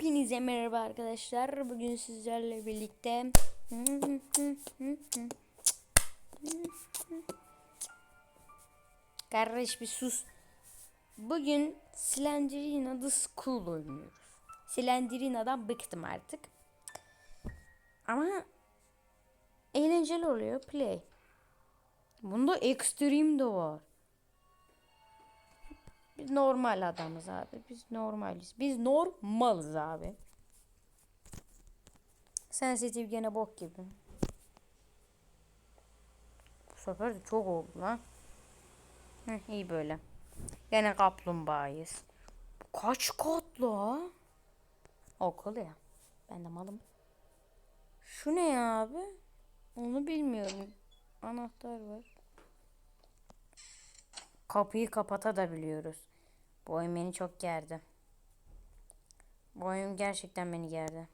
Hepinize merhaba arkadaşlar. Bugün sizlerle birlikte Kardeş bir sus. Bugün Slenderina School oynuyoruz. Slenderina'dan bıktım artık. Ama eğlenceli oluyor play. Bunda extreme de var. Biz normal adamız abi. Biz normaliz. Biz normalız abi. Sensitif gene bok gibi. Bu sefer de çok oldu lan. Heh, iyi böyle. Gene kaplumbağayız. Kaç katlı ha? Okul ya. Ben de malım. Şu ne ya abi? Onu bilmiyorum. Anahtar var. Kapıyı kapata da biliyoruz. Bu oyun beni çok gerdi. Bu oyun gerçekten beni gerdi.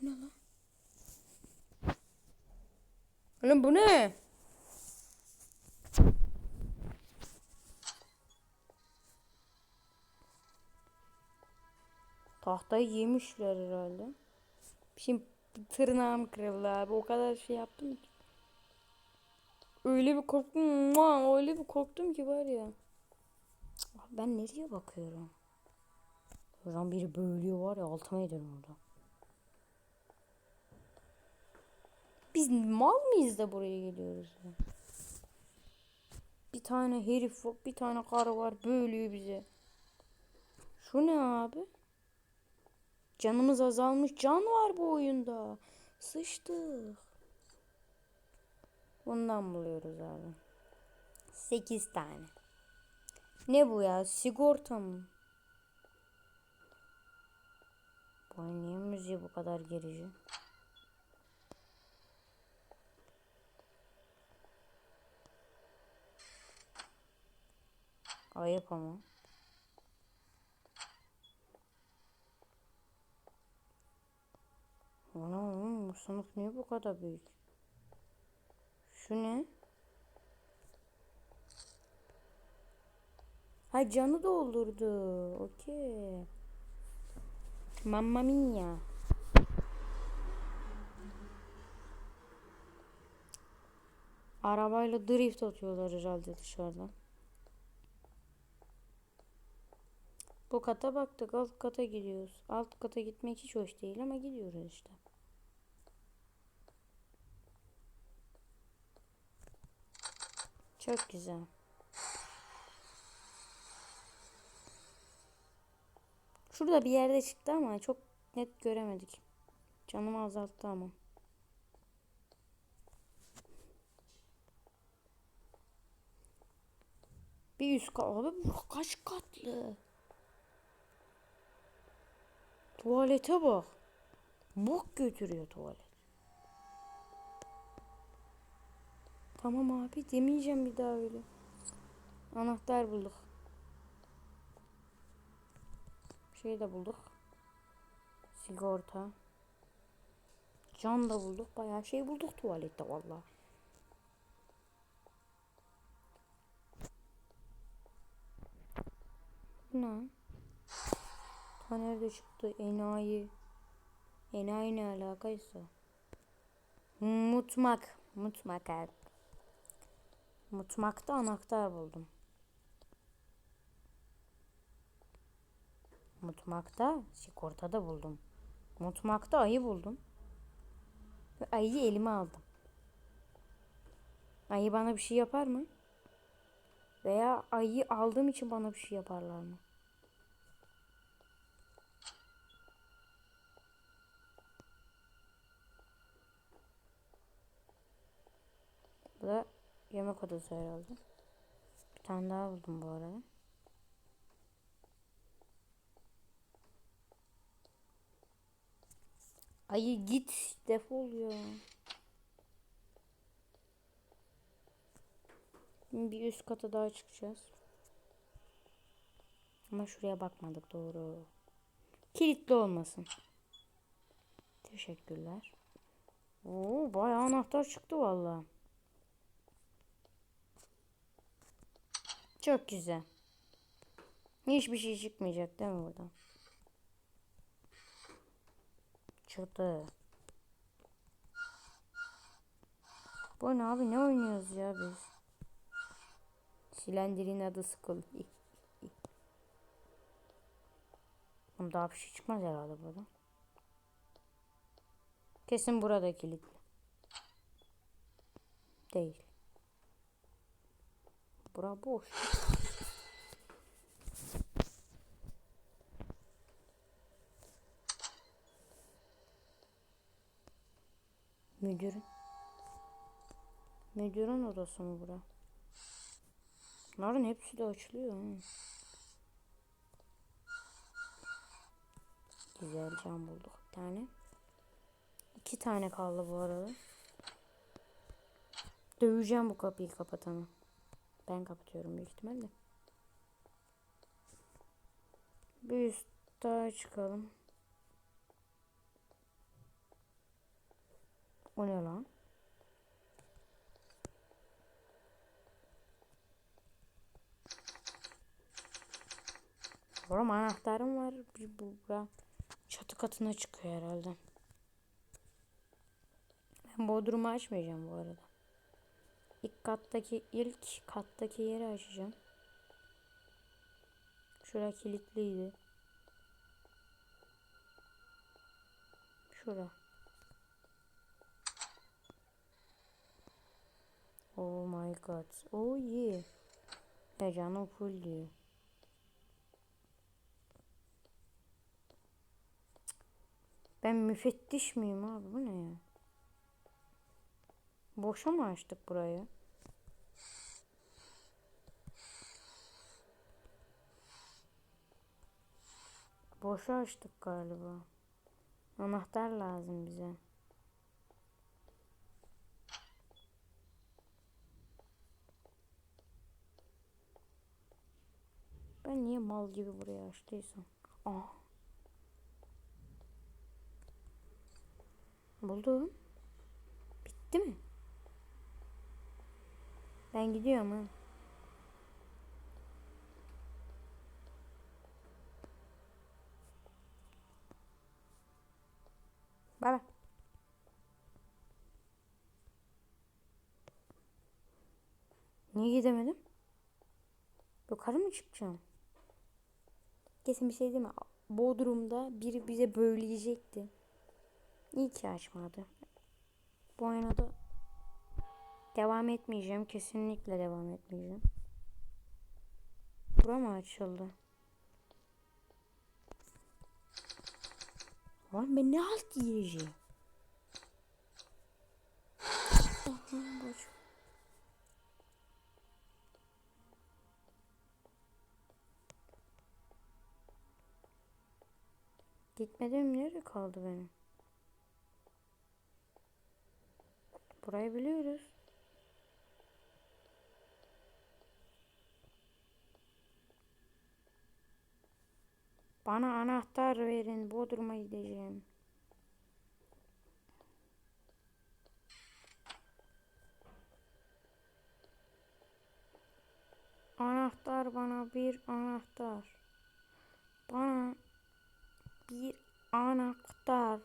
Bu ne lan? Oğlum bu ne? Tahtayı yemişler herhalde. Şimdi tırnağım kırıldı abi. O kadar şey yaptım ki. Öyle bir korktum. Öyle bir korktum ki var ya. Ben nereye bakıyorum? Oradan biri bölüyor var ya altıma ederim orada. Biz mal mıyız da buraya geliyoruz ya? Bir tane herif var, bir tane karı var bölüyor bize. Şu ne abi? Canımız azalmış. Can var bu oyunda. Sıçtık. Bundan buluyoruz abi. 8 tane. Ne bu ya? Sigorta mı? Bu niye müziği bu kadar gerici? Ayıp ama. Ana sınıf niye bu kadar büyük? Şu ne? Ha canı doldurdu. Okey. Mamma mia. Arabayla drift atıyorlar herhalde dışarıdan. Bu kata baktık. Alt kata gidiyoruz. Alt kata gitmek hiç hoş değil ama gidiyoruz işte. Çok güzel. Şurada bir yerde çıktı ama çok net göremedik. Canımı azalttı ama. Bir üst kat. Abi bu kaç katlı? Tuvalete bak. Bok götürüyor tuvalet. Tamam abi demeyeceğim bir daha öyle. Anahtar bulduk. Şey de bulduk. Sigorta. Can da bulduk. Bayağı şey bulduk tuvalette vallahi. Ne? Ta nerede çıktı? Enayi. Enayi ne alakaysa. Mutmak. Mutmak abi. Mutmakta anahtar buldum. Mutmakta sigortada buldum. Mutmakta ayı buldum. Ve ayıyı elime aldım. Ayı bana bir şey yapar mı? Veya ayıyı aldığım için bana bir şey yaparlar mı? Bu da yemek odası herhalde. Bir tane daha buldum bu arada. Ayı git defol ya. Bir üst kata daha çıkacağız. Ama şuraya bakmadık doğru. Kilitli olmasın. Teşekkürler. Oo bayağı anahtar çıktı valla. Çok güzel. Hiçbir şey çıkmayacak değil mi buradan? Çıktı. Bu ne abi ne oynuyoruz ya biz? Silendirin adı Skull. Oğlum daha bir şey çıkmaz herhalde buradan. Kesin burada kilitli. Değil. Bura boş. Müdürün. Müdürün odası mı bura? Bunların hepsi de açılıyor. ha. Güzel cam bulduk bir tane. İki tane kaldı bu arada. Döveceğim bu kapıyı kapatanı. Ben kapatıyorum büyük ihtimalle. Bir üst daha çıkalım. O ne lan? Oğlum anahtarım var. Bir bu çatı katına çıkıyor herhalde. Ben bodrumu açmayacağım bu arada. İlk kattaki ilk kattaki yeri açacağım. Şura kilitliydi. Şura. Oh my god. Oh yeah. Ya canım full diyor. Ben müfettiş miyim abi? Bu ne ya? Boşa mı açtık burayı? Boşa açtık galiba. Anahtar lazım bize. Ben niye mal gibi buraya açtıysam. Aa. Buldum. Bitti mi? Ben gidiyorum ha. Bay bay. Niye gidemedim? Yukarı mı çıkacağım? Kesin bir şey değil mi? Bodrum'da biri bize böğleyecekti. İyi ki açmadı. Bu oyuna da devam etmeyeceğim. Kesinlikle devam etmeyeceğim. Bura mı açıldı? Oğlum ben ne halt yiyeceğim? Gitmediğim nerede kaldı benim? Burayı biliyoruz. Bana anahtar verin. Bodrum'a gideceğim. Anahtar bana bir anahtar. Bana bir anahtar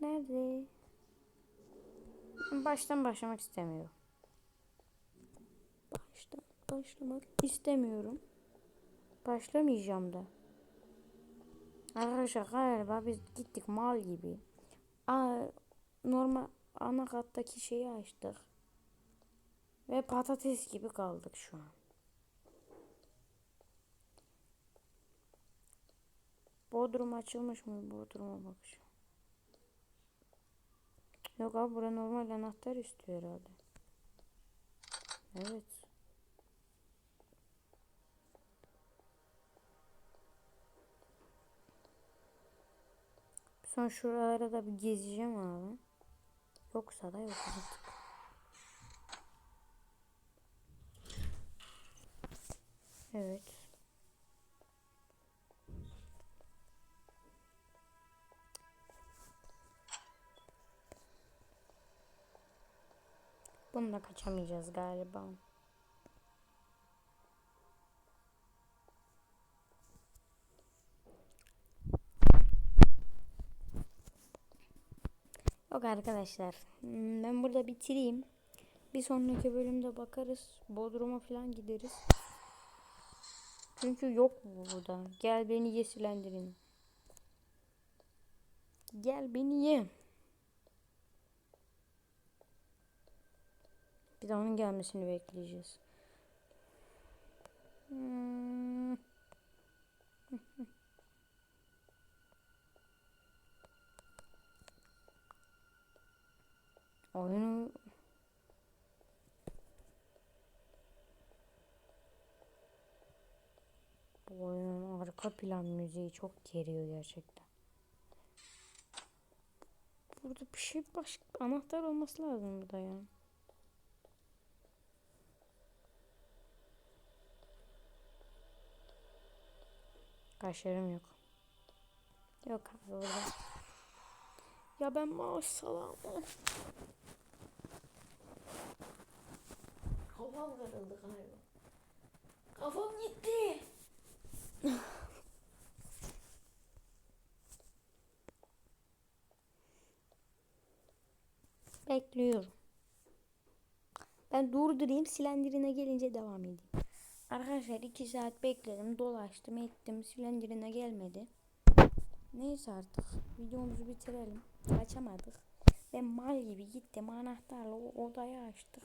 nerede? Baştan başlamak istemiyorum. Baştan başlamak istemiyorum. Başlamayacağım da. Arkadaşlar galiba biz gittik mal gibi. Aa, normal ana kattaki şeyi açtık. Ve patates gibi kaldık şu an. Bodrum açılmış mı? Bodrum'a bakacağım. Yok abi bura normal anahtar istiyor herhalde. Evet. Son şuralara da bir gezeceğim abi. Yoksa da yok artık. Evet. Bununla kaçamayacağız galiba. Yok arkadaşlar. Hmm, Ben burada bitireyim. Bir sonraki bölümde bakarız. Bodrum'a falan gideriz. Çünkü yok bu burada. Gel beni yeşillendirin. Gel beni ye. Bir de onun gelmesini bekleyeceğiz. Hmm. Oyunu Bu oyunun arka plan müziği çok geriyor gerçekten. Burada bir şey başka anahtar olması lazım burada ya. Kaşlarım yok. Yok abi burada. Ya ben maaş salamı. Kafam kırıldı galiba. Kafam gitti. Bekliyorum. Ben durdurayım silendirine gelince devam edeyim. Arkadaşlar 2 saat bekledim dolaştım ettim silendirine gelmedi. Neyse artık videomuzu bitirelim. Açamadık. Ben mal gibi gittim anahtarla o odayı açtık.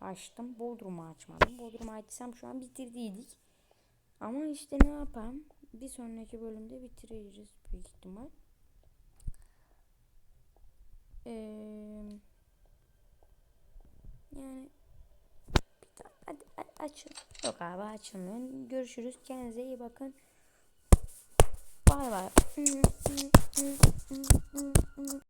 Açtım. Bodrum'u açmadım. Bodrum'u açsam şu an bitirdiydik. Ama işte ne yapalım? Bir sonraki bölümde bitireceğiz büyük ihtimal. Ee, yani hadi açın. Yok abi açılmıyor. Görüşürüz. Kendinize iyi bakın. Bay bay.